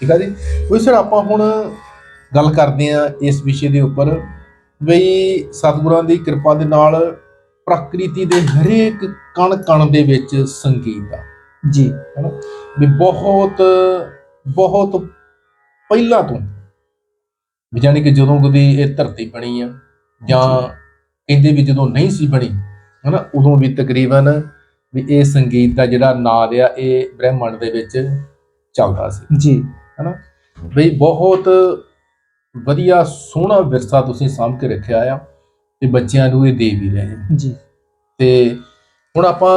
ਠੀਕ ਆ ਜੀ? ਉਹ ਸਰ ਆਪਾਂ ਹੁਣ ਗੱਲ ਕਰਦੇ ਆ ਇਸ ਵਿਸ਼ੇ ਦੇ ਉੱਪਰ ਬਈ ਸਤਿਗੁਰਾਂ ਦੀ ਕਿਰਪਾ ਦੇ ਨਾਲ ਪ੍ਰਕਿਰਤੀ ਦੇ ਹਰੇਕ ਕਣ ਕਣ ਦੇ ਵਿੱਚ ਸੰਗੀਤ ਆ। ਜੀ। ਵੀ ਬਹੁਤ ਬਹੁਤ ਪਹਿਲਾਂ ਤੋਂ ਵੀ ਜਾਣੀ ਕਿ ਜਦੋਂ ਕਦੀ ਇਹ ਧਰਤੀ ਬਣੀ ਆ ਜਾਂ। ਕਹਿੰਦੇ ਵੀ ਜਦੋਂ ਨਹੀਂ ਸੀ ਬਣੀ ਹਨਾ? ਉਦੋਂ ਵੀ ਤਕਰੀਬਨ ਵੀ ਇਹ ਸੰਗੀਤ ਦਾ ਜਿਹੜਾ ਨਾਦ ਆ ਇਹ ਬ੍ਰਹਿਮੰਡ ਦੇ ਵਿੱਚ ਚੱਲਦਾ ਸੀ। ਜੀ। ਬਈ ਬਹੁਤ ਵਧੀਆ ਸੋਹਣਾ ਵਿਰਸਾ ਤੁਸੀਂ ਸਾਂਭ ਕੇ ਰੱਖਿਆ ਆ ਤੇ ਬੱਚਿਆਂ ਨੂੰ ਇਹ ਦੇ ਵੀ ਰਹੇ ਜੀ। ਤੇ ਹੁਣ ਆਪਾਂ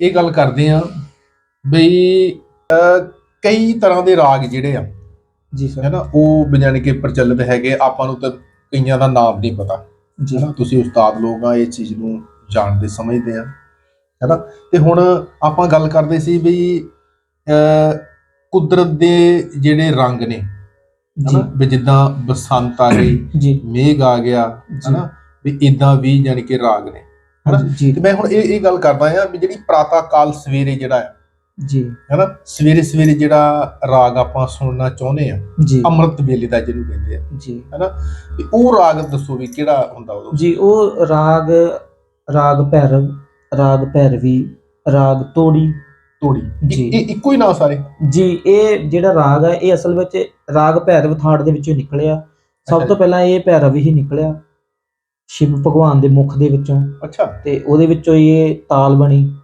ਇਹ ਗੱਲ ਕਰਦੇ ਆ ਬਈ ਕਈ ਤਰ੍ਹਾਂ ਦੇ ਰਾਗ ਜਿਹੜੇ ਆ ਜੀ ਸਰ। ਹੈਨਾ ਉਹ ਬਿਜਾਨੀ ਕਿ ਪ੍ਰਚਲਿਤ ਹੈਗੇ ਆਪਾਂ ਨੂੰ ਤਾਂ ਕਈਆਂ ਦਾ ਨਾਮ ਨਹੀਂ ਪਤਾ। ਜੀ। ਹੈਨਾ ਤੁਸੀਂ ਉਸਤਾਦ ਲੋਕ ਆ ਇਹ ਚੀਜ਼ ਨੂੰ ਜਾਣਦੇ ਸਮਝਦੇ ਆ। ਹੈਨਾ ਤੇ ਹੁਣ ਆਪਾਂ ਗੱਲ ਕਰਦੇ ਸੀ ਵੀ ਅਹ, ਕੁਦਰਤ ਦੇ ਜਿਹੜੇ ਰੰਗ ਨੇ ਜੀ। ਹੈਨਾ ਵੀ ਜਿੱਦਾਂ ਬਸੰਤ ਆ ਗਈ ਮੇਘ ਆ ਗਿਆ ਹੈਨਾ? ਵੀ ਇਦਾਂ ਵੀ ਜਾਨੀ ਕਿ ਰਾਗ ਨੇ ਜੀ। ਤੇ ਮੈਂ ਹੁਣ ਇਹ ਇਹ ਗੱਲ ਕਰਦਾ ਆ ਵੀ ਜਿਹੜੀ ਪ੍ਰਾਤਾ ਕਾਲ ਸਵੇਰੇ ਜਿਹੜਾ ਹੈ ਜੀ। ਹੈਨਾ? ਸਵੇਰੇ ਸਵੇਰੇ ਜਿਹੜਾ ਰਾਗ ਆਪਾਂ ਸੁਣਨਾ ਚਾਹੁੰਦੇ ਆ ਅੰਮ੍ਰਿਤ ਵੇਲੇ ਦਾ ਜਿਹਨੂੰ ਕਹਿੰਦੇ ਆ ਜੀ। ਵੀ ਉਹ ਰਾਗ ਦੱਸੋ ਵੀ ਕਿਹੜਾ ਹੁੰਦਾ ਉਹ ਜੀ ਉਹ ਰਾਗ ਰਾਗ ਭੈਰਵ ਰਾਗ ਭੈਰਵੀ ਰਾਗ ਤੋੜੀ ਤੋੜੀ। ਜੀ। ਇਹ ਇੱਕੋ ਹੀ ਨਾਂ ਸਾਰੇ? ਜੀ ਇਹ ਜਿਹੜਾ ਰਾਗ ਹੈ ਇਹ ਅਸਲ ਵਿੱਚ ਰਾਗ ਭੈਰਵ ਥਾੜ ਦੇ ਵਿੱਚੋਂ ਨਿਕਲਿਆ। ਸਭ ਤੋਂ। ਪਹਿਲਾਂ ਇਹ ਭੈਰਵ ਹੀ ਨਿਕਲਿਆ ਸ਼ਿਵ ਭਗਵਾਨ ਦੇ ਮੁਖ ਦੇ ਵਿੱਚੋਂ। ਅੱਛਾ। ਤੇ ਉਹਦੇ ਵਿੱਚੋਂ ਇਹ ਤਾਲ ਬਣੀ।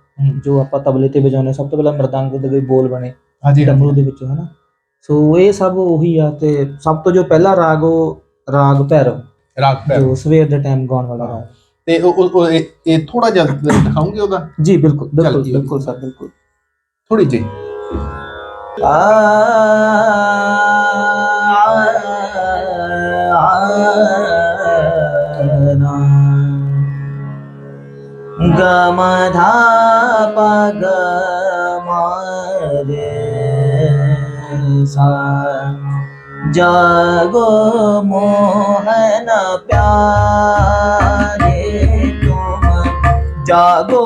ਜੋ ਆਪਾਂ ਤਬਲੇ ਤੇ ਵਜਾਉਂਦੇ ਹਾਂ। ਸਭ ਤੋਂ ਪਹਿਲਾਂ ਮਰਦੰਗ ਦੇ ਵੀ ਬੋਲ ਬਣੇ ਹਾਂਜੀ ਡਮਰੂ ਦੇ ਵਿੱਚੋਂ ਹਨਾ? ਸੋ ਇਹ ਸਭ ਉਹੀ ਆ ਤੇ ਸਭ ਤੋਂ ਜੋ ਪਹਿਲਾ ਰਾਗ ਉਹ ਰਾਗ ਭੈਰਵ। ਰਾਗ ਪੈ ਜੋ ਸਵੇਰ ਦੇ ਟਾਈਮ ਗਾਉਣ ਵਾਲਾ ਰਾਗ। ਤੇ ਉਹ ਉਹ- ਉਹ ਇਹ- ਇਹ ਥੋੜਾ ਜਿਹਾ ਦਿਖਾਉਂਗੇ ਉਹਦਾ? ਜੀ ਬਿਲਕੁਲ ਬਿਲਕੁਲ ਜੀ, ਬਿਲਕੁਲ ਸਰ ਬਿਲਕੁਲ। ਥੋੜੀ ਜੀ ਆ ਗਮ ਧਾ ਪਗ ਮਾਰੇ ਸਾ ਜਾਗੋ ਮੋਹਨ ਪਿਆਰੇ ਤੁਮ ਜਾਗੋ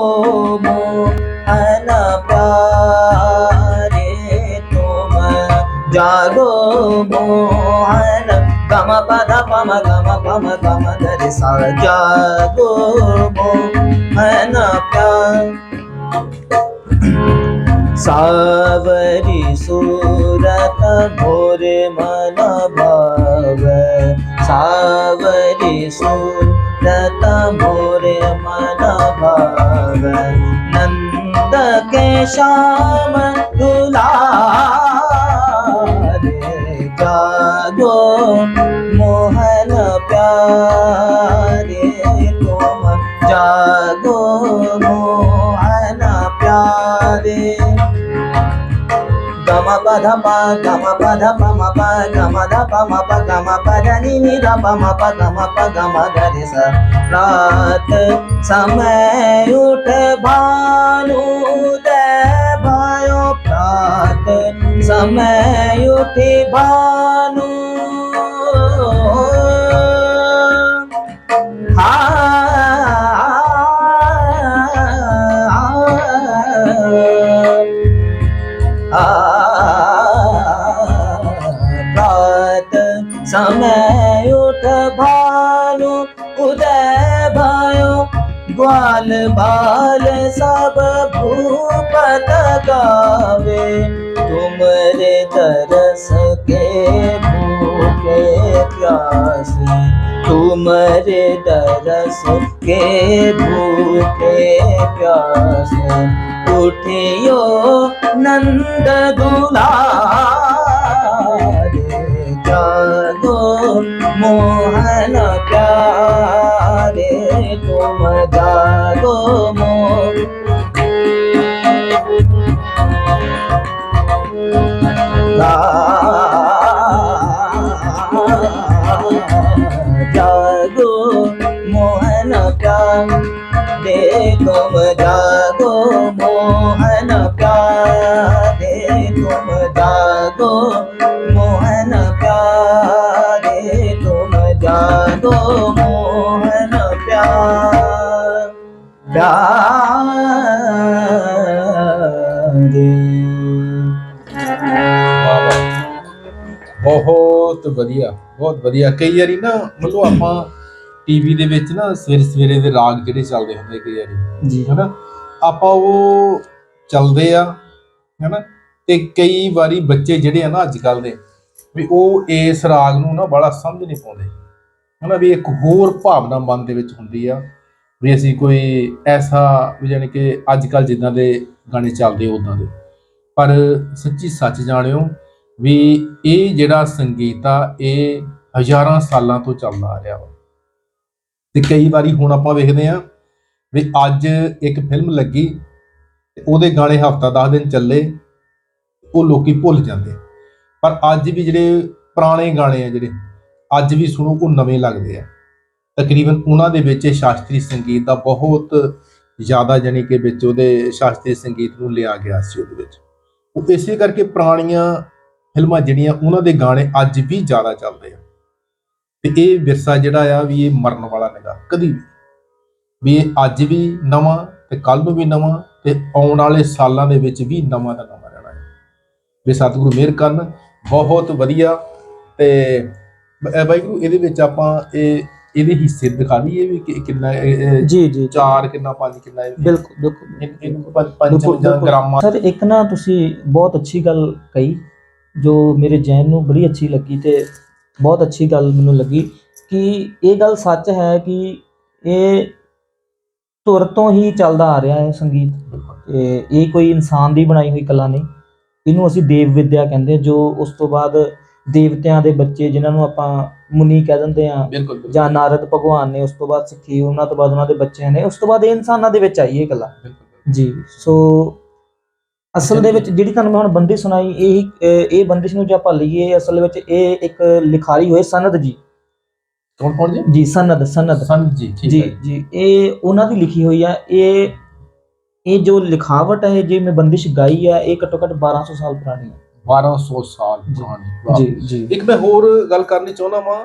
जागो मोहन गम पद पम गम पम गम धरि सा जागो मोहन प्यार सावरी सूरत भोर मन भाव सावरी सूरत भोर मन भाव नंद के श्याम दुलारे ध प गम पध प ग मध म प गि निध प म प गम पगम धरि समय उठ भूद प्रात समय उटबा ਮਨ ਬਾਲ ਸਭ ਭੂਪਤ ਗਾਵੇ। ਤੁਮਰੇ ਤਰਸ ਕੇ ਭੂਖੇ ਪਿਆਸੇ। ਤੁਮਰੇ ਤਰਸ ਕੇ ਭੂਖੇ ਪਿਆਸੇ। ਉਠਿਓ ਨੰਦ ਦੁਲਾਰੇ, ਜਾਗੋ ਮੋਹਨ তোমার আগমন লা ਬਹੁਤ ਵਧੀਆ। ਕਈ ਵਾਰੀ ਨਾ ਮਤਲਬ ਆਪਾਂ ਟੀਵੀ ਦੇ ਵਿੱਚ ਨਾ ਸਵੇਰੇ ਸਵੇਰੇ ਦੇ ਰਾਗ ਜਿਹੜੇ ਚੱਲਦੇ ਹੁੰਦੇ ਕਈ ਵਾਰੀ ਜੀ। ਹਨਾ? ਆਪਾਂ ਉਹ ਚੱਲਦੇ ਆ ਹਨਾ? ਤੇ ਕਈ ਵਾਰੀ ਬੱਚੇ ਜਿਹੜੇ ਆ ਨਾ ਅੱਜ ਕੱਲ ਦੇ ਵੀ ਉਹ ਇਸ ਰਾਗ ਨੂੰ ਨਾ ਬੜਾ ਸਮਝ ਨਹੀਂ ਪਾਉਂਦੇ। ਹਨਾ ਵੀ ਇੱਕ ਹੋਰ ਭਾਵਨਾ ਮਨ ਦੇ ਵਿੱਚ ਹੁੰਦੀ ਆ ਵੀ ਅਸੀਂ ਕੋਈ ਐਸਾ ਵੀ ਜਾਣੀ ਕਿ ਅੱਜ ਕੱਲ ਜਿੱਦਾਂ ਦੇ ਗਾਣੇ ਚੱਲਦੇ ਉਦਾਂ ਦੇ। ਪਰ ਸੱਚੀ ਸੱਚ ਜਾਣਿਓ ਵੀ ਇਹ ਜਿਹੜਾ ਸੰਗੀਤ ਆ ਇਹ ਹਜ਼ਾਰਾਂ ਸਾਲਾਂ ਤੋਂ ਚੱਲਦਾ ਆ ਰਿਹਾ ਵਾ। ਤੇ ਕਈ ਵਾਰੀ ਹੁਣ ਆਪਾਂ ਵੇਖਦੇ ਆ ਵੀ ਅੱਜ ਇੱਕ ਫਿਲਮ ਲੱਗੀ ਤੇ ਉਹਦੇ ਗਾਣੇ ਹਫਤਾ 10 ਦਿਨ ਚੱਲੇ, ਉਹ ਲੋਕੀ ਭੁੱਲ ਜਾਂਦੇ। ਪਰ ਅੱਜ ਵੀ ਜਿਹੜੇ ਪੁਰਾਣੇ ਗਾਣੇ ਆ ਜਿਹੜੇ, ਅੱਜ ਵੀ ਸੁਣੋ, ਉਹ ਨਵੇਂ ਲੱਗਦੇ ਆ। ਤਕਰੀਬਨ ਉਹਨਾਂ ਦੇ ਵਿੱਚ ਇਹ ਸ਼ਾਸਤਰੀ ਸੰਗੀਤ ਦਾ ਬਹੁਤ ਜ਼ਿਆਦਾ ਜਾਣੀ ਕਿ ਵਿੱਚ ਉਹਦੇ ਸ਼ਾਸਤਰੀ ਸੰਗੀਤ ਨੂੰ ਲਿਆ ਗਿਆ ਸੀ ਉਹਦੇ ਵਿੱਚ। ਉਹ ਇਸੇ ਕਰਕੇ ਪੁਰਾਣੀਆਂ ਫਿਲਮਾਂ ਜਿਹੜੀਆਂ, ਉਹਨਾਂ ਦੇ ਗਾਣੇ ਅੱਜ ਵੀ ਜ਼ਿਆਦਾ ਚੱਲਦੇ ਆ। ਤੇ ਇਹ ਵਿਰਸਾ ਜਿਹੜਾ ਆ ਵੀ ਇਹ ਮਰਨ ਵਾਲਾ ਨਹੀਂਗਾ ਕਦੀ ਵੀ ਵੀ ਇਹ ਅੱਜ ਵੀ ਨਵਾਂ ਤੇ ਕੱਲ ਨੂੰ ਵੀ ਨਵਾਂ ਤੇ ਆਉਣ ਵਾਲੇ ਸਾਲਾਂ ਦੇ ਵਿੱਚ ਵੀ ਨਵਾਂ ਦਾ ਨਵਾਂ ਰਹਿਣਾ ਹੈ। ਵੀ ਸਤਿਗੁਰੂ ਮਿਹਰ ਕਰਨ ਬਹੁਤ ਵਧੀਆ ਤੇ ਬਾਈ ਗੁਰੂ ਇਹਦੇ ਵਿੱਚ ਆਪਾਂ ਇਹ ਇਹਦੇ ਹਿੱਸੇ ਦਿਖਾ ਦਈਏ ਵੀ ਕਿ- ਕਿੰਨਾ ਜੀ ਜੀ ਚਾਰ ਕਿੰਨਾ ਪੰਜ ਕਿੰਨਾ ਇਹ- ਬਿਲਕੁਲ ਬਿਲਕੁਲ ਇਹ- ਇਹਨੂੰ ਪੰਜ ਪੰਜ ਬਿਲਕੁਲ, ਜਾਂ ਬਿਲਕੁਲ। ਗ੍ਰਾਮਾਂ। ਸਰ ਇੱਕ ਨਾ ਤੁਸੀਂ ਬਹੁਤ ਅੱਛੀ ਗੱਲ ਕਹੀ ਜੋ ਮੇਰੇ ਜੈਨ ਨੂੰ ਬੜੀ ਅੱਛੀ ਲੱਗੀ ਤੇ ਬਹੁਤ ਅੱਛੀ ਗੱਲ ਮੈਨੂੰ ਲੱਗੀ ਕਿ ਇਹ ਗੱਲ ਸੱਚ ਹੈ ਕਿ ਇਹ ਧੁਰ ਤੋਂ ਹੀ ਚੱਲਦਾ ਆ ਰਿਹਾ ਹੈ ਸੰਗੀਤ। ਤੇ ਇਹ ਕੋਈ ਇਨਸਾਨ ਦੀ ਬਣਾਈ ਹੋਈ ਕਲਾ ਨਹੀਂ। ਇਹਨੂੰ ਅਸੀਂ ਦੇਵ ਵਿਦਿਆ ਕਹਿੰਦੇ ਜੋ ਉਸ ਤੋਂ ਬਾਅਦ ਦੇਵਤਿਆਂ ਦੇ ਬੱਚੇ ਜਿਨ੍ਹਾਂ ਨੂੰ ਆਪਾਂ ਮੁਨੀ ਕਹਿ ਦਿੰਦੇ ਆ ਜਾਂ ਨਾਰਦ ਭਗਵਾਨ ਨੇ ਉਸ ਤੋਂ ਬਾਅਦ ਸਿੱਖੀ ਉਹਨਾਂ ਤੋਂ ਬਾਅਦ ਉਹਨਾਂ ਦੇ ਬੱਚਿਆਂ ਨੇ ਉਸ ਤੋਂ ਬਾਅਦ ਇਹ ਇਨਸਾਨਾਂ ਦੇ ਵਿੱਚ ਆਈ ਇਹ ਕਲਾ। ਜੀ ਸੋ ਅਸਲ ਦੇ ਵਿੱਚ ਜਿਹੜੀ ਤੁਹਾਨੂੰ ਮੈਂ ਹੁਣ ਬੰਦਿਸ਼ ਸੁਣਾਈ ਇਹ ਇਹ- ਬੰਦਿਸ਼ ਨੂੰ ਜੇ ਆਪਾਂ ਲਈਏ ਅਸਲ ਵਿੱਚ ਇਹ ਇੱਕ ਲਿਖਾਰੀ ਹੋਏ ਸਨਦ ਜੀ। ਕੌਣ ਕੌਣ ਜੀ? ਜੀ ਸਨਦ ਸਨਦ ਸੰਤ ਜੀ ਠੀਕ ਜੀ ਹੈ। ਜੀ ਇਹ ਉਹਨਾਂ ਦੀ ਲਿਖੀ ਹੋਈ ਆ। ਇਹ ਇਹ ਜੋ ਲਿਖਾਵਟ ਹੈ ਜੇ ਮੈਂ ਬੰਦਿਸ਼ ਗਾਈ ਹੈ ਇਹ ਘੱਟੋ ਘੱਟ 1200 ਸਾਲ ਪੁਰਾਣੀ ਹੈ 1200 ਸਾਲ। ਪੁਰਾਣੀ। ਜੀ ਜੀ। ਇੱਕ ਮੈਂ ਹੋਰ ਗੱਲ ਕਰਨੀ ਚਾਹੁੰਦਾ ਵਾਂ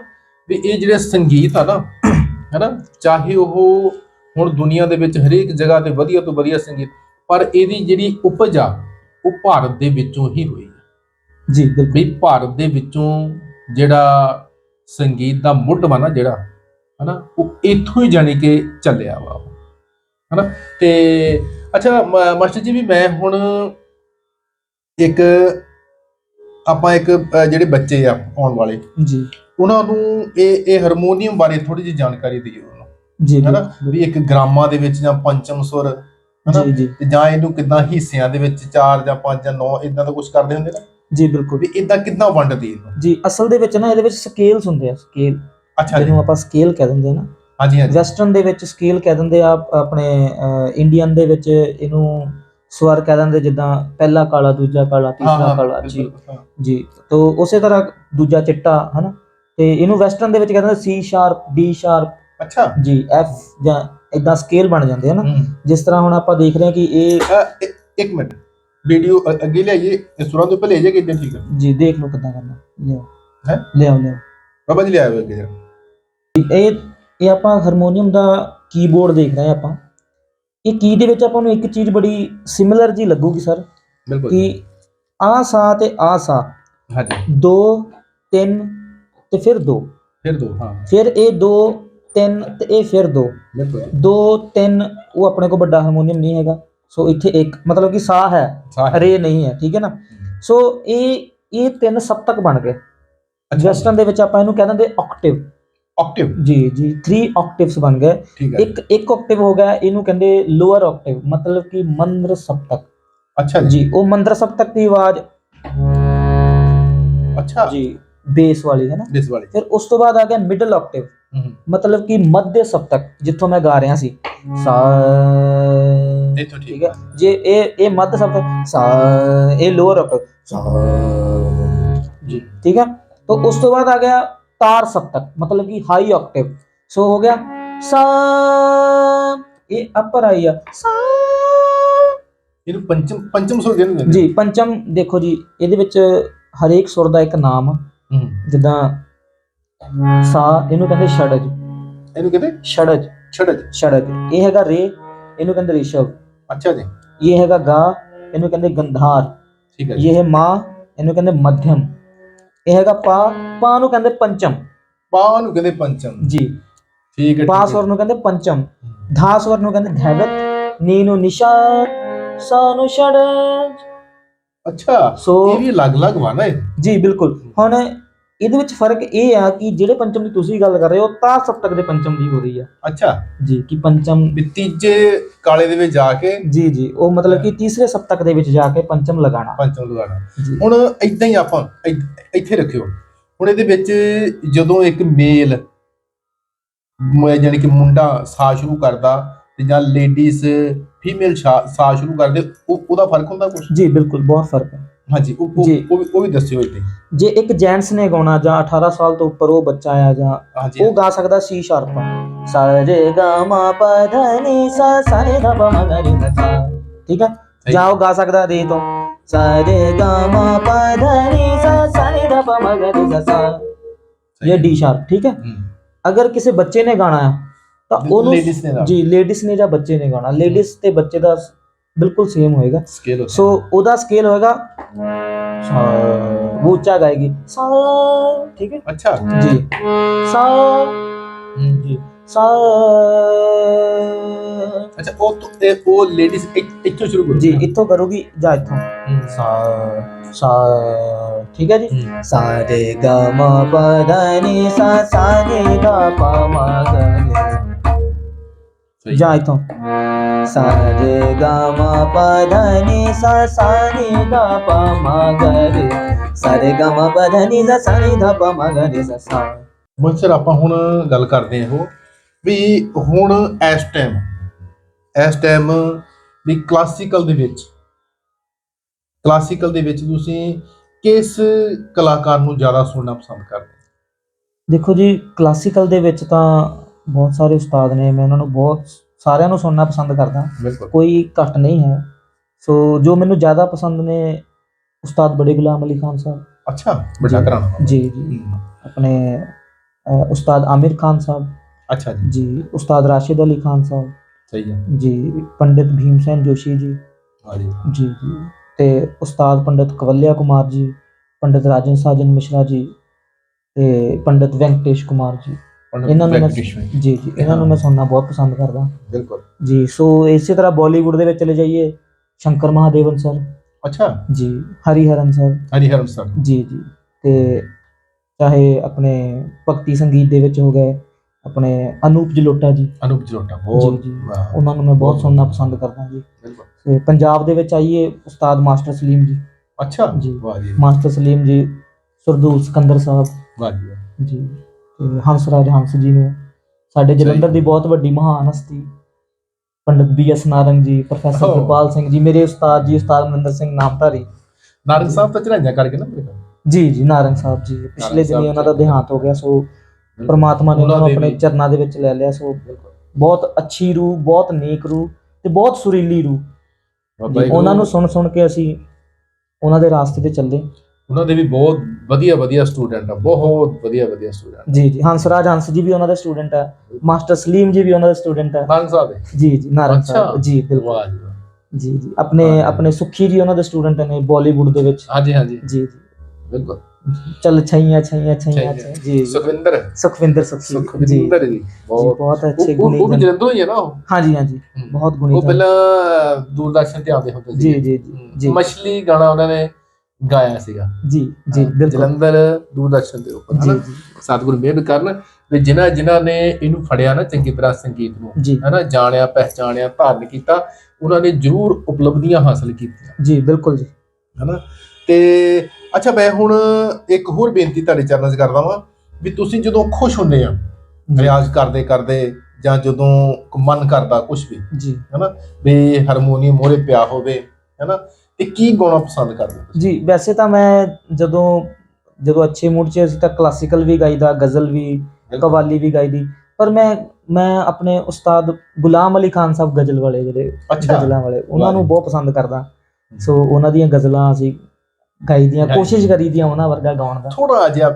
ਵੀ ਇਹ ਜਿਹੜੇ ਸੰਗੀਤ ਆ ਨਾ ਹੈਨਾ ਚਾਹੇ ਉਹ ਹੁਣ ਦੁਨੀਆ ਦੇ ਵਿੱਚ ਹਰੇਕ ਜਗ੍ਹਾ ਤੇ ਵਧੀਆ ਤੋਂ ਵਧੀਆ ਸੰਗੀਤ ਪਰ ਇਹਦੀ ਜਿਹੜੀ ਉਪਜ ਆ ਉਹ ਭਾਰਤ ਦੇ ਵਿੱਚੋਂ ਹੀ ਹੋਈ ਹੈ ਜੀ ਬਿਲਕੁਲ। ਵੀ ਭਾਰਤ ਦੇ ਵਿੱਚੋਂ ਜਿਹੜਾ ਸੰਗੀਤ ਦਾ ਮੁੱਢ ਵਾ ਨਾ ਜਿਹੜਾ ਹਨਾ ਉਹ ਇੱਥੋਂ ਹੀ ਜਾਣੀ ਕਿ ਚੱਲਿਆ ਵਾ ਹਨਾ। ਤੇ ਅੱਛਾ ਮਾਸਟਰ ਜੀ ਵੀ ਮੈਂ ਹੁਣ ਇੱਕ ਆਪਾਂ ਇੱਕ ਜਿਹੜੇ ਬੱਚੇ ਆ ਆਉਣ ਵਾਲੇ ਜੀ। ਉਹਨਾਂ ਨੂੰ ਇਹ ਇਹ ਹਾਰਮੋਨੀਅਮ ਬਾਰੇ ਥੋੜੀ ਜਿਹੀ ਜਾਣਕਾਰੀ ਦਿਓ ਉਹਨਾਂ ਜੀ ਹਨਾ। ਵੀ ਇੱਕ ਗ੍ਰਾਮਾਂ ਦੇ ਵਿੱਚ ਜਾਂ ਪੰਚਮ ਸੁਰ ਹਨਾ? ਜੀ ਜੀ। ਤੇ ਜਾਂ ਇਹਨੂੰ ਕਿੱਦਾਂ ਹਿੱਸਿਆਂ ਦੇ ਵਿੱਚ 4 ਜਾਂ 5 ਜਾਂ 9 ਇਦਾਂ ਦਾ ਕੁਝ ਕਰਦੇ ਹੁੰਦੇ ਨਾ? ਜੀ ਬਿਲਕੁਲ। ਵੀ ਇਦਾਂ ਕਿੱਦਾਂ ਵੰਡਦੇ ਇਹਨੂੰ? ਜੀ ਅਸਲ ਦੇ ਵਿੱਚ ਨਾ ਇਹਦੇ ਵਿੱਚ ਸਕੇਲਸ ਹੁੰਦੇ ਆ ਸਕੇਲ ਅੱਛਾ ਜਿਹਨੂੰ ਆਪਾਂ ਸਕੇਲ ਕਹਿ ਦਿੰਦੇ ਆ ਨਾ। ਹਾਂਜੀ ਹਾਂਜੀ। ਵੈਸਟਰਨ ਦੇ ਵਿੱਚ ਸਕੇਲ ਕਹਿ ਦਿੰਦੇ ਆ ਆਪਣੇ ਇੰਡੀਅਨ ਦੇ ਵਿੱਚ ਇਹਨੂੰ ਸਵਰ ਕਹਿ ਦਿੰਦੇ ਜਿੱਦਾਂ ਪਹਿਲਾ ਕਾਲਾ ਦੂਜਾ ਕਾਲਾ ਤੀਸਰਾ ਕਾਲਾ ਜੀ। ਜੀ ਤੋਂ ਉਸੇ ਤਰ੍ਹਾਂ ਦੂਜਾ ਚਿੱਟਾ ਹਨਾ? ਤੇ ਇਹਨੂੰ ਵੈਸਟਰਨ ਦੇ ਵਿੱਚ ਕਹਿੰਦੇ ਸੀ ਸ਼ਾਰਪ ਡੀ ਸ਼ਾਰਪ ਅੱਛਾ। ਜੀ ਐਫ ਜਾਂ ਇਦਾਂ ਸਕੇਲ ਬਣ ਜਾਂਦੇ ਹਨ। ਜਿਸ ਤਰ੍ਹਾਂ ਹੁਣ ਆਪਾਂ ਦੇਖ ਰਹੇ ਹਾਂ ਕਿ ਇਹ ਅ, ਇ- ਇੱਕ ਮਿੰਟ। ਵੀਡੀਓ ਅ- ਅੱਗੇ ਲਿਆਈਏ ਸੁਰਾਂ ਦੇ ਉੱਪਰ ਲੈ ਜਾਈਏ ਕਿਦਾਂ ਠੀਕ ਹੈ ਜੀ ਦੇਖ ਲਓ ਕਿੱਦਾਂ ਕਰਨਾ। ਲਿਆਓ। ਹੈਂ? ਲਿਆਓ ਲਿਆਓ। ਬਾਬਾ ਜੀ ਲਿਆਓ ਅੱਗੇ ਜਰਾ। ਇਹ ਇਹ ਆਪਾਂ ਹਾਰਮੋਨੀਅਮ ਦਾ ਕੀਬੋਰਡ ਦੇਖ ਰਹੇ ਹਾਂ ਆਪਾਂ। ਇਹ ਕੀ ਦੇ ਵਿੱਚ ਆਪਾਂ ਨੂੰ ਇੱਕ ਚੀਜ਼ ਬੜੀ ਸਿਮਿਲਰ ਜੀ ਲੱਗੂਗੀ ਸਰ ਬਿਲਕੁਲ ਕਿ ਆ ਸਾ ਤੇ ਆ ਸਾ। ਹਾਂਜੀ। 2 3 ਤੇ ਫਿਰ 2 ਫਿਰ ਦੋ ਹਾਂ। ਫਿਰ ਇਹ 2 3 ਤੇ ਇਹ ਫਿਰ 2 ਬਿਲਕੁਲ 2 3 ਉਹ ਆਪਣੇ ਕੋਲ ਵੱਡਾ ਹਾਰਮੋਨੀਅਮ ਨਹੀਂ ਹੈਗਾ। ਸੋ ਇੱਥੇ ਇੱਕ ਮਤਲਬ ਕਿ ਸਾ ਹੈ ਰੇ ਨਹੀਂ ਹੈ ਠੀਕ ਹੈ ਨਾ? ਸੋ ਇਹ ਇਹ ਤਿੰਨ ਸਪਤਕ ਬਣ ਗਏ। ਵੈਸਟਰਨ ਦੇ ਵਿੱਚ ਆਪਾਂ ਇਹਨੂੰ ਕਹਿੰਦੇ ਨੇ ਆਕਟਿਵ ਆਕਟਿਵ ਜੀ ਜੀ 3 ਆਕਟਿਵਸ ਬਣ ਗਏ। ਇੱਕ ਇੱਕ ਆਕਟਿਵ ਹੋ ਗਿਆ ਇਹਨੂੰ ਕਹਿੰਦੇ ਲੋਅਰ ਆਕਟਿਵ ਮਤਲਬ ਕਿ ਮੰਦਰ ਸਪਤਕ ਅੱਛਾ ਜੀ। ਉਹ ਮੰਦਰ ਸਪਤਕ ਦੀ ਆਵਾਜ਼। ਅੱਛਾ। ਜੀ ਬੇਸ ਵਾਲੀ ਹੈ ਨਾ? ਵਾਲੀ। ਫਿਰ ਉਸ ਤੋਂ ਬਾਅਦ ਆ ਗਿਆ ਮਿਡਲ ਆਕਟਿਵ ਮਤਲਬ ਕਿ ਮੱਧ ਸਪਤਕ ਜਿੱਥੋਂ ਮੈਂ ਗਾ ਰਿਹਾ ਸੀ। ਸਾ ਇੱਥੋਂ ਠੀਕ ਹੈ। ਜੇ ਇਹ ਇਹ ਮੱਧ ਸਪਤਕ ਸਾ ਇਹ ਲੋਅਰ ਆਕਟਿਵ ਸਾ ਜੀ। ਠੀਕ ਹੈ। ਤਾਂ ਉਸ ਤੋਂ ਬਾਅਦ ਆ ਗਿਆ ਤਾਰ ਸਪਤਕ ਮਤਲਬ ਕਿ ਹਾਈ ਆਕਟਿਵ ਸੋ ਹੋ ਗਿਆ ਸਾ ਇਹ ਅਪਰ ਆਈ ਆ। ਸਾ ਇਹਨੂੰ ਪੰਚਮ ਪੰਚਮ ਸੁਰ ਕਹਿੰਦੇ ਜੀ ਪੰਚਮ ਦੇਖੋ ਜੀ ਇਹਦੇ ਵਿੱਚ ਹਰੇਕ ਸੁਰ ਦਾ ਇੱਕ ਨਾਮ ਜਿੱਦਾਂ ਸਾ ਇਹਨੂੰ ਕਹਿੰਦੇ ਛੜਜ ਇਹਨੂੰ ਕਹਿੰਦੇ? ਛੜਜ ਛੜਜ। ਛੜਜ। ਇਹ ਹੈਗਾ ਰੇ ਇਹਨੂੰ ਕਹਿੰਦੇ ਰਿਸ਼ਵ। ਅੱਛਾ ਜੀ। ਇਹ ਹੈਗਾ ਗਾ ਇਹਨੂੰ ਕਹਿੰਦੇ ਗੰਧਾਰ। ਠੀਕ ਹੈ ਜੀ। ਇਹ ਹੈ ਮਾਂ ਇਹਨੂੰ ਕਹਿੰਦੇ ਮਧਿਅਮ। ਇਹ ਹੈਗਾ ਪਾ ਪਾ ਨੂੰ ਕਹਿੰਦੇ ਪੰਚਮ। ਪਾ ਨੂੰ ਕਹਿੰਦੇ ਪੰਚਮ। ਜੀ। ਠੀਕ ਹੈ ਪਾ ਹੈ। ਸਵਰ ਨੂੰ ਕਹਿੰਦੇ ਪੰਚਮ। ਧਾ ਸਵਰ ਨੂੰ ਕਹਿੰਦੇ ਧੈਵਤ। ਨੀ ਨੂੰ ਨਿਸ਼ਾਨ ਸਾ ਨੂੰ ਛੜ ਅੱਛਾ ਸੋ ਇਹ ਵੀ ਅਲੱਗ-ਅਲੱਗ ਵਾ ਨਾ ਇਹ ਜੀ ਬਿਲਕੁਲ। ਹੁਣ ਇਹਦੇ ਵਿੱਚ ਫ਼ਰਕ ਇਹ ਆ ਕਿ ਜਿਹੜੇ ਪੰਚਮ ਦੀ ਤੁਸੀਂ ਗੱਲ ਕਰ ਰਹੇ ਹੋ ਤਾ ਸਪਤਕ ਦੇ ਪੰਚਮ ਦੀ ਹੋ ਰਹੀ ਆ। ਅੱਛਾ। ਜੀ ਕਿ ਪੰਚਮ ਵੀ ਤੀਜੇ ਕਾਲੇ ਦੇ ਵਿੱਚ ਜਾ ਕੇ ਜੀ ਜੀ ਉਹ ਮਤਲਬ ਕਿ ਤੀਸਰੇ ਸਪਤਕ ਦੇ ਵਿੱਚ ਜਾ ਕੇ ਪੰਚਮ ਲਗਾਣਾ ਪੰਚਮ ਲਗਾਣਾ ਜੀ। ਹੁਣ ਇਦਾਂ ਹੀ ਆਪਾਂ ਇ- ਇੱਥੇ ਰੱਖਿਓ। ਹੁਣ ਇਹਦੇ ਵਿੱਚ ਜਦੋਂ ਇੱਕ ਮੇਲ ਜਾਨੀ ਕਿ ਮੁੰਡਾ ਸਾ ਸ਼ੁਰੂ ਕਰਦਾ ਤੇ ਜਾਂ ਲੇਡੀਜ਼ ਫੀਮੇਲ ਸਾ ਸ਼ੁਰੂ ਕਰਦੇ ਉਹ ਉਹਦਾ ਫ਼ਰਕ ਹੁੰਦਾ ਕੁਝ ਜੀ ਬਿਲਕੁਲ ਬਹੁਤ ਫ਼ਰਕ ਹੈ। ਹਾਂਜੀ ਉਹ ਉਹ- ਜੀ। ਉਹ ਵੀ- ਉਹ ਵੀ ਦੱਸਿਓ ਇੱਥੇ। ਜੇ ਇੱਕ ਜੈਂਟਸ ਨੇ ਗਾਉਣਾ ਜਾਂ 18 ਸਾਲ ਤੋਂ ਉੱਪਰ ਉਹ ਬੱਚਾ ਆ ਜਾਂ ਹਾਂਜੀ। ਉਹ ਗਾ ਸਕਦਾ ਸੀ ਸ਼ਾਰਪ। ਸਾ ਰੇ ਗਾ ਮਾ ਪਾ ਧਾ ਨੀ ਸਾ ਸਾ ਰੇ ਗਾ ਪਾ ਮਾ ਗਾ ਰੇ ਸਾ। ਸਾ ਠੀਕ ਹੈ? ਜਾਂ ਉਹ ਗਾ ਸਕਦਾ ਰੇ ਤੋਂ। ਸਾ ਰੇ ਗਾ ਮਾ ਪਾ ਧਾ ਨੀ ਸਾ ਸਾ ਰੇ ਗਾ ਪਾ ਮਾ ਗਾ ਰੇ ਸਾ ਸਾ ਇਹ ਡੀ ਸ਼ਾਰਪ ਠੀਕ ਹੈ। ਅਗਰ ਕਿਸੇ ਬੱਚੇ ਨੇ ਗਾਣਾ ਹੈ ਤਾਂ ਉਹਨੂੰ ਨੇ। ਜੀ ਲੇਡੀਜ਼ ਨੇ ਜਾਂ ਬੱਚੇ ਨੇ ਗਾਣਾ। ਲੇਡੀਜ਼ ਤੇ ਬੱਚੇ ਦਾ ਬਿਲਕੁਲ ਸੇਮ ਹੋਏਗਾ। ਸਕੇਲ ਸੋ ਉਹਦਾ ਸਕੇਲ ਹੋਏਗਾ ਸਾ ਉਹ ਉੱਚਾ ਗਾਏਗੀ। ਸਾ ਠੀਕ ਹੈ? ਅੱਛਾ। ਜੀ। ਸਾ ਜੀ। ਸਾ। ਅੱਛਾ ਉਹ ਤੋਂ- ਇਹ ਉਹ ਲੇਡੀਜ਼ ਇੱਥੋਂ ਸ਼ੁਰੂ ਕਰੋ। ਜੀ ਇੱਥੋਂ ਕਰੋਗੀ ਜਾਂ ਇੱਥੋਂ। ਸਾ ਸਾ ਠੀਕ ਹੈ ਜੀ। ਸਾ ਰੇ ਗਾ ਮਾ ਪਾ ਧਾ ਨੀ ਸਾ ਸਾ ਰੇ ਗਾ ਪਾ ਮਾ ਗਾ। ਜਾਂ ਇੱਥੋਂ। ਸਾ ਰੇ ਗਾ ਮਾ ਪਾ ਧਾ ਨੀ ਸਾ ਸਾ ਰੇ ਗਾ ਪਾ ਮਾ ਗਾ ਰੇ ਸਾ ਰੇ ਗਾ ਮਾ ਪਾ ਧਾ ਨੀ ਸਾ ਸਾ ਰੇ ਗਾ ਪਾ ਮਾ ਗਾ ਰੇ ਸਾ ਸਾ ਮਨ ਸਰ ਆਪਾਂ ਹੁਣ ਗੱਲ ਕਰਦੇ ਹਾਂ ਉਹ ਵੀ ਹੁਣ ਇਸ ਟਾਈਮ ਇਸ ਟਾਈਮ ਵੀ ਕਲਾਸੀਕਲ ਦੇ ਵਿੱਚ ਕਲਾਸੀਕਲ ਦੇ ਵਿੱਚ ਤੁਸੀਂ ਕਿਸ ਕਲਾਕਾਰ ਨੂੰ ਜ਼ਿਆਦਾ ਸੁਣਨਾ ਪਸੰਦ ਕਰਦੇ ਦੇਖੋ ਜੀ ਕਲਾਸੀਕਲ ਦੇ ਵਿੱਚ ਤਾਂ ਬਹੁਤ ਸਾਰੇ ਉਸਤਾਦ ਨੇ ਮੈਂ ਉਹਨਾਂ ਨੂੰ ਬਹੁਤ ਸਾਰਿਆਂ ਨੂੰ ਸੁਣਨਾ ਪਸੰਦ ਕਰਦਾ। ਬਿਲਕੁਲ। ਕੋਈ ਘੱਟ ਨਹੀਂ ਹੈ। ਸੋ ਜੋ ਮੈਨੂੰ ਜ਼ਿਆਦਾ ਪਸੰਦ ਨੇ ਉਸਤਾਦ ਬੜੇ ਗੁਲਾਮ ਅਲੀ ਖਾਨ ਸਾਹਿਬ। ਅੱਛਾ ਜੀ। ਘਰਾਣਾ। ਜੀ ਜੀ। ਆਪਣੇ ਉਸਤਾਦ ਆਮਿਰ ਖਾਨ ਸਾਹਿਬ। ਅੱਛਾ ਜੀ। ਜੀ ਉਸਤਾਦ ਰਾਸ਼ਿਦ ਅਲੀ ਖਾਨ ਸਾਹਿਬ। ਸਹੀ ਹੈ। ਜੀ ਪੰਡਿਤ ਭੀਮਸੈਨ ਜੋਸ਼ੀ ਜੀ। ਹਾਂ ਜੀ। ਜੀ ਜੀ। ਤੇ ਉਸਤਾਦ ਪੰਡਿਤ ਕਵਲਿਆ ਕੁਮਾਰ ਜੀ ਪੰਡਿਤ ਰਾਜਨ ਸਾਜਨ ਮਿਸ਼ਰਾ ਜੀ ਤੇ ਪੰਡਿਤ ਵੈਂਕਟੇਸ਼ ਕੁਮਾਰ ਜੀ। ਇਹਨਾਂ ਨੂੰ ਮੈਂ ਜੀ ਜੀ ਇਹਨਾਂ ਨੂੰ ਮੈਂ ਸੁਣਨਾ ਬਹੁਤ ਪਸੰਦ ਕਰਦਾ। ਬਿਲਕੁਲ। ਜੀ ਸੋ ਇਸੇ ਤਰ੍ਹਾਂ ਬਾਲੀਵੁੱਡ ਦੇ ਵਿੱਚ ਚਲੇ ਜਾਈਏ। ਸ਼ੰਕਰ ਮਹਾਦੇਵਨ ਸਰ। ਅੱਛਾ। ਜੀ ਹਰੀਹਰਨ ਸਰ। ਹਰੀ ਹਰਮ ਸਰ। ਜੀ ਜੀ। ਤੇ ਚਾਹੇ ਆਪਣੇ ਭਗਤੀ ਸੰਗੀਤ ਦੇ ਵਿੱਚ ਹੋ ਗਏ ਆਪਣੇ ਅਨੂਪ ਜਲੋਟਾ ਜੀ। ਅਨੂਪ ਜਲੋਟਾ ਬਹੁਤ ਜੀ। ਉਹਨਾਂ ਨੂੰ ਮੈਂ ਬਹੁਤ ਸੁਣਨਾ। ਪਸੰਦ ਕਰਦਾ ਜੀ। ਬਿਲਕੁਲ। ਤੇ ਪੰਜਾਬ ਦੇ ਵਿੱਚ ਆਈਏ ਉਸਤਾਦ ਮਾਸਟਰ ਸਲੀਮ ਜੀ। ਅੱਛਾ। ਜੀ। ਵਾਹ ਜੀ। ਮਾਸਟਰ ਸਲੀਮ ਜੀ ਸਰਦੂਲ ਸਿਕੰਦਰ ਸਾਹਿਬ। ਵਾਹ ਜੀ। ਜੀ। ਤੇ ਹੰਸਰਾਜ ਹੰਸ ਜੀ ਨੂੰ। ਸਾਡੇ ਜਲੰਧਰ ਦੀ ਬਹੁਤ ਵੱਡੀ ਮਹਾਨ ਹਸਤੀ ਪੰਡਿਤ ਬੀ ਐਸ ਨਾਰੰਗ ਜੀ ਪ੍ਰੋਫੈਸਰ. ਗੁਰਪਾਲ ਸਿੰਘ ਜੀ ਮੇਰੇ ਉਸਤਾਦ ਜੀ ਉਸਤਾਦ ਮਨਿੰਦਰ ਸਿੰਘ ਨਾਮਧਾਰੀ। ਨਾਰੰਗ ਸਾਹਿਬ ਤਾਂ ਚੜਾਈਆਂ ਕਰਕੇ ਨਾ। ਜੀ ਜੀ ਨਾਰੰਗ ਸਾਹਿਬ ਜੀ। ਪਿਛਲੇ ਦਿਨੀ ਉਹਨਾਂ ਦਾ। ਦੇਹਾਂਤ ਹੋ ਗਿਆ ਸੋ ਪ੍ਰਮਾਤਮਾ ਨੇ ਉਹਨਾਂ ਨੂੰ ਆਪਣੇ ਚਰਨਾਂ ਦੇ ਵਿੱਚ ਲੈ ਲਿਆ ਸੋ ਬਹੁਤ ਅੱਛੀ ਰੂਹ ਬਹੁਤ ਨੇਕ ਰੂਹ ਤੇ ਬਹੁਤ ਸੁਰੀਲੀ ਰੂਹ। ਉਹਨਾਂ ਨੂੰ ਸੁਣ ਸੁਣ ਕੇ ਅਸੀਂ ਉਹਨਾਂ ਦੇ ਰਾਸਤੇ ਤੇ ਚੱਲੇ। ਉਹਨਾਂ ਦੇ ਵੀ ਬਹੁਤ ਵਧੀਆ ਵਧੀਆ ਸਟੂਡੈਂਟ ਆ ਬਹੁਤ ਵਧੀਆ ਵਧੀਆ ਸਟੂਡੈਂਟ ਜੀ ਜੀ। ਹੰਸਰਾਜ ਹੰਸ ਜੀ ਵੀ ਉਹਨਾਂ ਦੇ ਸਟੂਡੈਂਟ ਹੈ ਮਾਸਟਰ ਸਲੀਮ ਜੀ ਵੀ ਉਹਨਾਂ ਦੇ ਸਟੂਡੈਂਟ ਹੈ ਨਾਰੰਗ ਸਾਹਿਬ ਦੇ ਜੀ ਜੀ। ਅੱਛਾ। ਸਾਹਿਬ ਜੀ ਬਿਲਕੁਲ। ਵਾਹ ਜੀ ਵਾਹ। ਜੀ ਜੀ। ਆਪਣੇ ਹਾਂ। ਆਪਣੇ ਸੁਖੀ ਜੀ ਉਹਨਾਂ ਦੇ ਸਟੂਡੈਂਟ ਨੇ ਬਾਲੀਵੁੱਡ ਦੇ ਵਿੱਚ। ਹਾਂਜੀ ਹਾਂਜੀ। ਜੀ ਜੀ। ਬਿਲਕੁਲ। ਚੱਲ ਛਈਆਂ ਛਈਆਂ ਛਈਆਂ ਛਈਆਂ। ਛਈਆਂ। ਜੀ ਜੀ। ਸੁਖਵਿੰਦਰ। ਸੁਖਵਿੰਦਰ ਸੁਖੀ। ਜੀ। ਸੁਖਵਿੰਦਰ ਜੀ ਬਹੁਤ। ਬਹੁਤ ਅੱਛੇ ਉਹ- ਉਹ ਗੁਣੀ ਉਹ ਵੀ ਜਲੰਧਰੋਂ ਹੀ ਹੈ ਨਾ ਉਹ? ਹਾਂਜੀ ਹਾਂਜੀ। ਬਹੁਤ ਗੁਣੀ ਉਹ। ਪਹਿਲਾਂ ਦੂਰਦਰਸ਼ਨ ਤੇ ਆਉਂਦੇ ਹੁੰਦੇ ਜੀ ਜੀ ਜੀ। ਜੀ। ਮਛਲੀ ਗਾਣਾ ਉਹਨਾਂ ਨੇ ਗਾਇਆ ਸੀਗਾ। ਜੀ ਜੀ ਜਲੰਧਰ ਦੂਰਦਰਸ਼ਨ ਦੇ ਉੱਪਰ ਜੀ ਸਤਿਗੁਰੂ ਮਿਹਰ ਕਰਨ ਵੀ ਜਿਨ੍ਹਾਂ ਜਿਨ੍ਹਾਂ ਨੇ ਇਹਨੂੰ ਫੜਿਆ ਨਾ ਚੰਗੀ ਤਰ੍ਹਾਂ ਸੰਗੀਤ ਨੂੰ ਹਨਾ? ਜਾਣਿਆ ਪਹਿਚਾਣਿਆ ਧਾਰਨ ਕੀਤਾ ਉਹਨਾਂ ਨੇ ਜ਼ਰੂਰ ਉਪਲਬਧੀਆਂ ਹਾਸਲ ਕੀਤੀਆਂ। ਜੀ ਬਿਲਕੁਲ ਜੀ। ਹਨਾ? ਤੇ ਅੱਛਾ ਮੈਂ ਹੁਣ ਇੱਕ ਹੋਰ ਬੇਨਤੀ ਤੁਹਾਡੇ ਚਰਨਾਂ 'ਚ ਕਰਦਾ ਵਾਂ ਵੀ ਤੁਸੀਂ ਜਦੋਂ ਖੁਸ਼ ਹੁੰਦੇ ਆ ਰਿਆਜ਼ ਕਰਦੇ ਕਰਦੇ ਜਾਂ ਜਦੋਂ ਮਨ ਕਰਦਾ ਕੁਝ ਵੀ ਜੀ। ਹਨਾ? ਵੀ ਹਾਰਮੋਨੀਅਮ ਮੋਰੇ ਪਿਆ ਹੋਵੇ ਹਨਾ? ਤੇ ਕੀ ਗਾਉਣਾ ਪਸੰਦ ਕਰਦੇ ਹੋ ਜੀ ਵੈਸੇ ਤਾਂ ਮੈਂ ਜਦੋਂ ਜਦੋਂ ਅੱਛੇ ਮੂਡ 'ਚ ਅਸੀਂ ਤਾਂ ਕਲਾਸੀਕਲ ਵੀ ਗਾਈਦਾ ਗਜ਼ਲ ਵੀ ਕਵਾਲੀ ਵੀ ਗਾਈਦੀ। ਪਰ ਮੈਂ ਮੈਂ ਆਪਣੇ ਉਸਤਾਦ ਗੁਲਾਮ ਅਲੀ ਖਾਨ ਸਾਹਿਬ ਗਜ਼ਲ ਵਾਲੇ ਜਿਹੜੇ ਗਜ਼ਲਾਂ ਵਾਲੇ ਉਹਨਾਂ ਨੂੰ। ਬਹੁਤ ਪਸੰਦ ਕਰਦਾ। ਸੋ ਉਹਨਾਂ ਦੀਆਂ ਗਜ਼ਲਾਂ ਅਸੀਂ ਗਾਈਦੀਆਂ ਗਾਈ ਕੋਸ਼ਿਸ਼ ਦੀਆਂ। ਕਰੀਦੀਆਂ ਉਹਨਾਂ ਵਰਗਾ ਗਾਉਣ ਦਾ। ਥੋੜਾ ਜਿਹਾ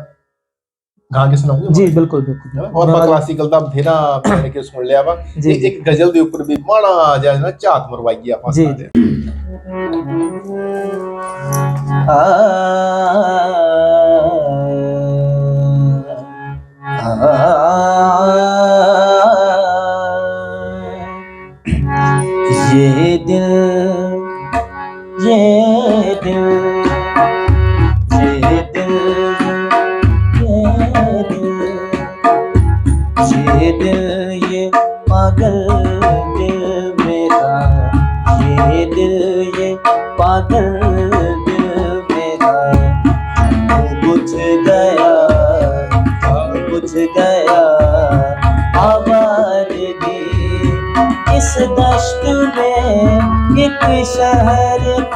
ਗਾ ਕੇ ਸੁਣਾਉਂਗੇ ਜੀ ਬਿਲਕੁਲ ਬਿਲਕੁਲ? ਹੋਰ ਆਪਾਂ ਕਲਾਸੀਕਲ ਦਾ ਬਥੇਰਾ ਪੜ੍ਹ ਕੇ ਸੁਣ ਲਿਆ ਵਾ। ਤੇ ਇੱਕ ਗਜ਼ਲ ਦੇ ਉੱਪਰ ਵੀ ਮਾੜਾ ਜਿਹਾ ਨਾ ਝਾਤ ਮਰਵਾਈਏ ਆਪਾਂ ਜੀ, ਸਾਰੇ।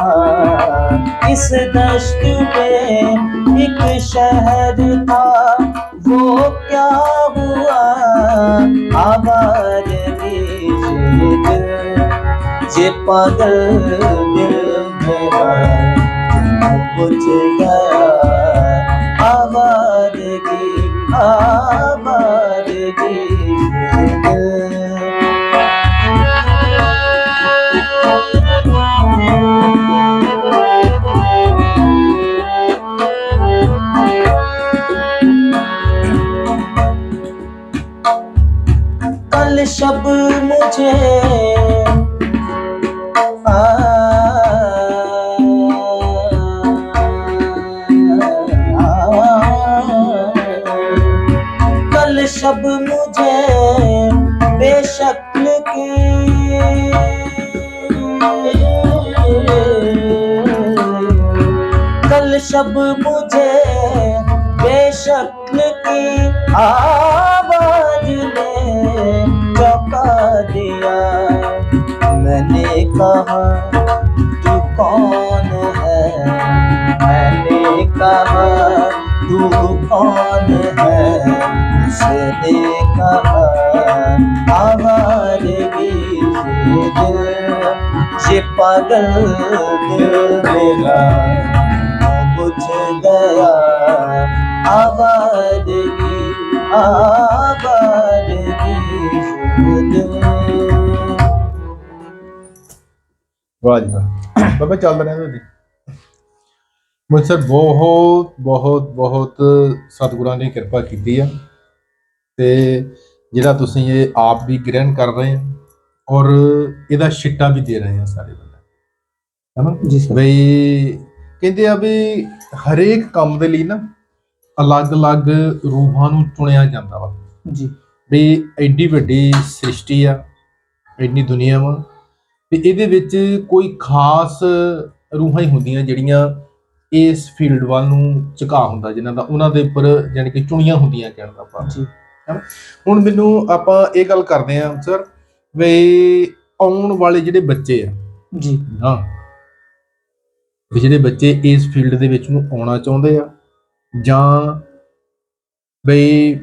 था इस दश्त में एक शहर था वो क्या हुआ आवारगी से दिल ये पागल दिल मेरा बुझ गया आवारगी आवारगी कल शब मुझे आ, कल शब मुझे बेशक्ल की कल शब ये पागल दिल मेरा बुझ गया आवारगी आवारगी से दिल ਵਾਹ ਜੀ ਵਾਹ ਬਾਬਾ ਚੱਲਦਾ ਰਹਿੰਦਾ ਜੀ ਮੁਝ ਸਰ ਬਹੁਤ ਬਹੁਤ ਬਹੁਤ ਸਤਿਗੁਰਾਂ ਨੇ ਕਿਰਪਾ ਕੀਤੀ ਆ ਤੇ ਜਿਹੜਾ ਤੁਸੀਂ ਇਹ ਆਪ ਵੀ ਗ੍ਰਹਿਣ ਕਰ ਰਹੇ ਆ ਔਰ ਇਹਦਾ ਛਿੱਟਾ ਵੀ ਦੇ ਰਹੇ ਆ ਸਾਰੇ ਬੰਦੇ। ਹਨਾ? ਜੀ ਸਰ। ਬਈ ਕਹਿੰਦੇ ਆ ਵੀ ਹਰੇਕ ਕੰਮ ਦੇ ਲਈ ਨਾ ਅਲੱਗ-ਅਲੱਗ ਰੂਹਾਂ ਨੂੰ ਚੁਣਿਆ ਜਾਂਦਾ ਵਾ। ਜੀ। ਵੀ ਐਡੀ ਵੱਡੀ ਸ੍ਰਿਸ਼ਟੀ ਆ ਐਡੀ ਦੁਨੀਆ ਵਾ ਵੀ ਇਹਦੇ ਵਿੱਚ ਕੋਈ ਖਾਸ ਰੂਹਾਂ ਹੀ ਹੁੰਦੀਆਂ ਜਿਹੜੀਆਂ ਇਸ ਫੀਲਡ ਵੱਲ ਨੂੰ ਝੁਕਾ ਹੁੰਦਾ ਜਿਨ੍ਹਾਂ ਦਾ ਉਹਨਾਂ ਦੇ ਉੱਪਰ ਯਾਨੀ ਕਿ ਚੁਣੀਆਂ ਹੁੰਦੀਆਂ ਕਹਿਣ ਦਾ ਆਪਾਂ ਜੀ। ਹੁਣ ਮੈਨੂੰ ਆਪਾਂ ਇਹ ਗੱਲ ਕਰਦੇ ਆਂ ਸਰ ਵੀ ਆਉਣ ਵਾਲੇ ਜਿਹੜੇ ਬੱਚੇ ਆ जी ਨਾ ਵੀ ਜਿਹੜੇ ਬੱਚੇ ਇਸ ਫੀਲਡ ਦੇ ਵਿੱਚ ਨੂੰ ਆਉਣਾ ਚਾਹੁੰਦੇ ਆ ਜਾਂ ਬਈ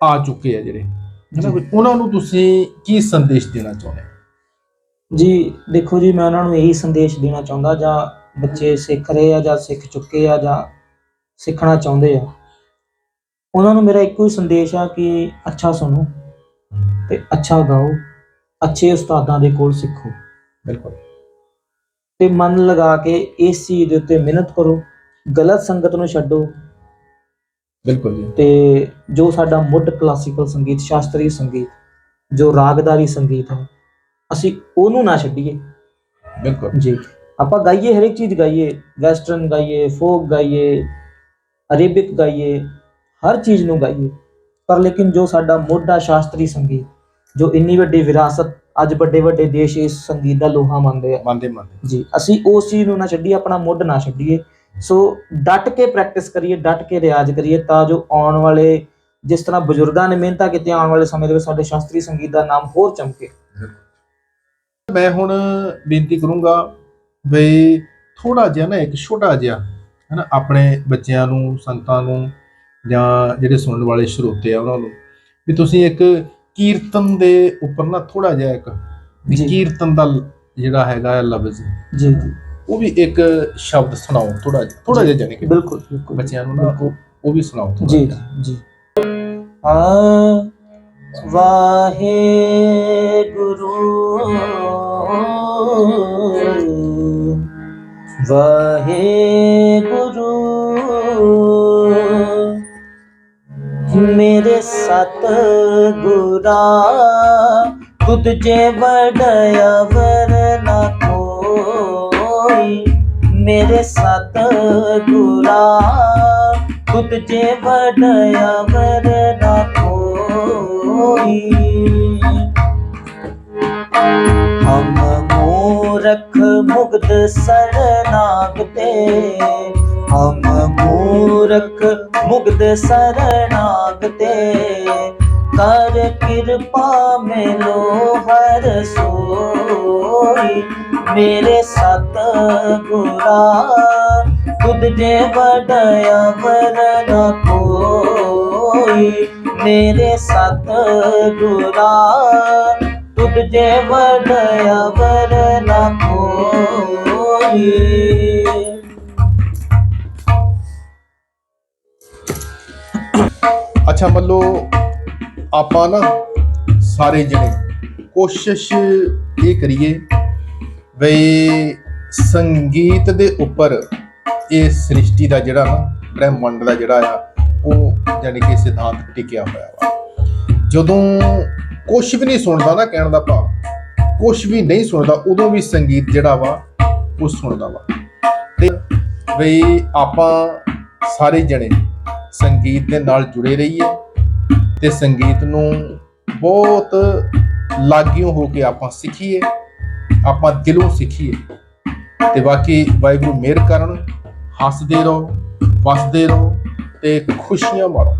ਆ ਚੁੱਕੇ ਆ ਜਿਹੜੇ ਹਨਾ ਉਹਨਾਂ ਨੂੰ ਤੁਸੀਂ ਕੀ ਸੰਦੇਸ਼ ਦੇਣਾ ਚਾਹੁੰਦੇ ਹੋ? ਜੀ ਦੇਖੋ ਜੀ ਮੈਂ ਉਹਨਾਂ ਨੂੰ ਇਹੀ ਸੰਦੇਸ਼ ਦੇਣਾ ਚਾਹੁੰਦਾ ਜਾਂ ਬੱਚੇ ਸਿੱਖ ਰਹੇ ਆ ਜਾਂ ਸਿੱਖ ਚੁੱਕੇ ਆ ਜਾਂ ਸਿੱਖਣਾ ਚਾਹੁੰਦੇ ਆ। ਉਹਨਾਂ ਨੂੰ ਮੇਰਾ ਇੱਕੋ ਹੀ ਸੰਦੇਸ਼ ਆ ਕਿ ਅੱਛਾ ਸੁਣੋ ਤੇ ਅੱਛਾ ਗਾਓ। ਅੱਛੇ ਉਸਤਾਦਾਂ ਦੇ ਕੋਲ ਸਿੱਖੋ। ਬਿਲਕੁਲ। ਤੇ ਮਨ ਲਗਾ ਕੇ ਇਸ ਚੀਜ਼ ਦੇ ਉੱਤੇ ਮਿਹਨਤ ਕਰੋ ਗਲਤ ਸੰਗਤ ਨੂੰ ਛੱਡੋ। ਬਿਲਕੁਲ ਜੀ। ਤੇ ਜੋ ਸਾਡਾ ਮੁੱਢ ਕਲਾਸੀਕਲ ਸੰਗੀਤ ਸ਼ਾਸਤਰੀ ਸੰਗੀਤ ਜੋ ਰਾਗਦਾਰੀ ਸੰਗੀਤ ਹੈ ਅਸੀਂ ਉਹਨੂੰ ਨਾ ਛੱਡੀਏ। ਬਿਲਕੁਲ। ਜੀ। ਆਪਾਂ ਗਾਈਏ ਹਰ ਇੱਕ ਚੀਜ਼ ਗਾਈਏ ਵੈਸਟਰਨ ਗਾਈਏ ਫੋਕ ਗਾਈਏ ਅਰੇਬਿਕ ਗਾਈਏ ਹਰ ਚੀਜ਼ ਨੂੰ ਗਾਈਏ। ਪਰ ਲੇਕਿਨ ਜੋ ਸਾਡਾ ਮੋਢਾ ਸ਼ਾਸਤਰੀ ਸੰਗੀਤ ਜੋ ਇੰਨੀ ਵੱਡੀ ਵਿਰਾਸਤ ਅੱਜ ਵੱਡੇ ਵੱਡੇ ਦੇਸ਼ ਇਸ ਸੰਗੀਤ ਦਾ ਲੋਹਾ ਮੰਨਦੇ ਆ। ਮੰਨਦੇ ਮੰਨਦੇ। ਜੀ ਅਸੀਂ ਉਸ ਚੀਜ਼ ਨੂੰ ਨਾ ਛੱਡੀਏ ਆਪਣਾ ਮੁੱਢ ਨਾ ਛੱਡੀਏ। ਸੋ ਡਟ ਕੇ ਪ੍ਰੈਕਟਿਸ ਕਰੀਏ ਡਟ ਕੇ ਰਿਆਜ਼ ਕਰੀਏ ਤਾਂ ਜੋ ਆਉਣ ਵਾਲੇ ਜਿਸ ਤਰ੍ਹਾਂ ਬਜ਼ੁਰਗਾਂ ਨੇ ਮਿਹਨਤਾਂ ਕੀਤੀਆਂ ਆਉਣ ਵਾਲੇ ਸਮੇਂ ਦੇ ਵਿੱਚ ਸਾਡੇ ਸ਼ਾਸਤਰੀ ਸੰਗੀਤ ਦਾ ਨਾਮ ਹੋਰ ਚਮਕੇ। ਮੈਂ ਹੁਣ ਬੇਨਤੀ ਕਰੂੰਗਾ ਬਈ ਥੋੜਾ ਜਿਹਾ ਨਾ ਇੱਕ ਛੋਟਾ ਜਿਹਾ ਹਨਾ ਆਪਣੇ ਬੱਚਿਆਂ ਨੂੰ ਸੰਤਾਂ ਨੂੰ ਜਾਂ ਜਿਹੜੇ ਸੁਣਨ ਵਾਲੇ ਸਰੋਤੇ ਆ ਉਹਨਾਂ ਨੂੰ ਵੀ ਤੁਸੀਂ ਇੱਕ ਕੀਰਤਨ ਦੇ ਉੱਪਰ ਨਾ ਥੋੜਾ ਜਿਹਾ ਇੱਕ ਵੀ ਜੀ। ਕੀਰਤਨ ਦਾ ਲ- ਜਿਹੜਾ ਹੈਗਾ ਹੈ ਲਫ਼ਜ਼ ਜੀ ਜੀ। ਉਹ ਵੀ ਇੱਕ ਸ਼ਬਦ ਸੁਣਾਓ ਥੋੜਾ ਜਿਹਾ ਥੋੜਾ ਜਿਹਾ ਜਾਨੀ ਕਿ ਬਿਲਕੁਲ ਬਿਲਕੁਲ। ਬੱਚਿਆਂ ਨੂੰ ਨਾ ਉਹ ਉਹ ਵੀ ਸੁਣਾਓ ਜੀ ਜਿਹਾ। ਜੀ। ਆ ਵਾਹਿਗੁਰੂ ਵਾਹਿਗੁਰੂ ਮੇਰੇ ਸਤ ਗੁਰਾ ਤੁਧ ਜੇ ਵਡਿਆ ਵਰ ਨਾ ਕੋਈ, ਮੇਰੇ ਸਤ ਗੁਰਾ ਤੁਧ ਜੇ ਵਡਿਆ ਵਰ ਨਾ ਕੋਈ। ਹਮ ਮੂਰਖ ਮੁਗਧ ਸਰਨਾਗ ਤੇ ਹਮ ਮੂਰਖ ਮੁਗਧ ਸਰਣਾਗਤੇ ਕਰ ਕਿਰਪਾ ਮਿਲੋ ਹਰ ਸੋਈ। ਮੇਰੇ ਸਤ ਗੁਰਾ ਤੁਧ ਜੇ ਵਡਿਆ ਵਰਨ ਕੋਈ। ਮੇਰੇ ਸਤ ਗੁਰਾ ਤੁਧ ਜੇ ਵਡਿਆ ਵਰਨ ਕੋਈ। ਅੱਛਾ ਮੱਲੋ ਆਪਾਂ ਨਾ ਸਾਰੇ ਜਣੇ ਕੋਸ਼ਿਸ਼ ਇਹ ਕਰੀਏ ਬਈ ਸੰਗੀਤ ਦੇ ਉੱਪਰ ਇਹ ਸ੍ਰਿਸ਼ਟੀ ਦਾ ਜਿਹੜਾ ਨਾ, ਬ੍ਰਹਿਮੰਡ ਦਾ ਜਿਹੜਾ ਆ, ਉਹ ਯਾਨੀ ਕਿ ਸਿਧਾਂਤ ਟਿਕਿਆ ਹੋਇਆ ਵਾ। ਜਦੋਂ ਕੁਝ ਵੀ ਨਹੀਂ ਸੁਣਦਾ ਨਾ ਕਹਿਣ ਦਾ ਭਾਵ ਕੁਝ ਵੀ ਨਹੀਂ ਸੁਣਦਾ, ਉਦੋਂ ਵੀ ਸੰਗੀਤ ਜਿਹੜਾ ਵਾ, ਉਹ ਸੁਣਦਾ ਵਾ। ਤੇ ਬਈ ਆਪਾਂ ਸਾਰੇ ਜਣੇ ਸੰਗੀਤ ਦੇ ਨਾਲ ਜੁੜੇ ਰਹੀਏ ਤੇ ਸੰਗੀਤ ਨੂੰ ਬਹੁਤ ਲਾਗਿਓ ਹੋ ਕੇ ਆਪਾਂ ਸਿੱਖੀਏ, ਆਪਾਂ ਦਿਲੋਂ ਸਿੱਖੀਏ। ਤੇ ਬਾਕੀ ਵਾਹਿਗੁਰੂ ਮਿਹਰ ਕਰਨ, ਹੱਸਦੇ ਰਹੋ, ਵਸਦੇ ਰਹੋ ਤੇ ਖੁਸ਼ੀਆਂ ਮਾਣੋ